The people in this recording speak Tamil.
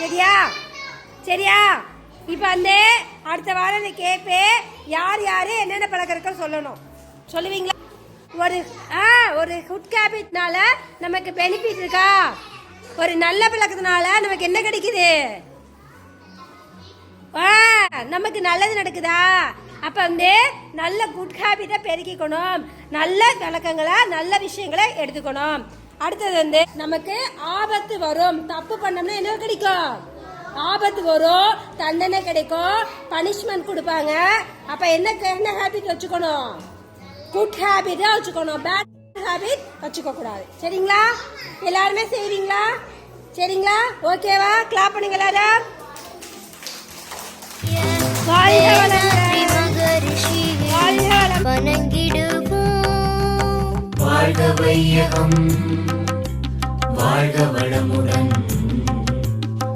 சரியா? சரியா? இப்போ வந்து அடுத்த வாரம் இந்த கேப்பு. யார் யார் என்னென்ன பழக்கம் இருக்கோ சொல்லணும். சொல்லுவீங்களா? ஒரு ஆ ஒரு குட் ஹேபிட்னால நமக்கு பெனிஃபிட் இருக்கா? ஒரு நல்ல பழக்கத்தினால நமக்கு என்ன கிடைக்குது? ஆ நமக்கு நல்லது நடக்குதா? அப்ப வந்து நல்ல குட் ஹேபிட்டை பெருக்கிக்கணும். நல்ல பழக்கங்களை நல்ல விஷயங்களை எடுத்துக்கணும். அடுத்தது வந்து நமக்கு ஆபத்து வரும். தப்பு பண்ணோம்னா என்ன கிடைக்கும்? ஆபத்து வரும். தண்டனை கிடைக்கும். பனிஷ்மெண்ட் கொடுப்பாங்க. அப்ப என்ன என்ன ஹேபிட் வச்சுக்கணும்? குட் ஹேபிட்டா வச்சுக்கணும். பேட் ஹேபிட் வச்சுக்க கூடாது. சரிங்களா? எல்லாருமே செய்வீங்களா? சரிங்களா? ஓகேவா கிளாப் பண்ணுங்க எல்லாரும். வணங்கி வாழ்க வையகம். வாழ்க வளமுடன்.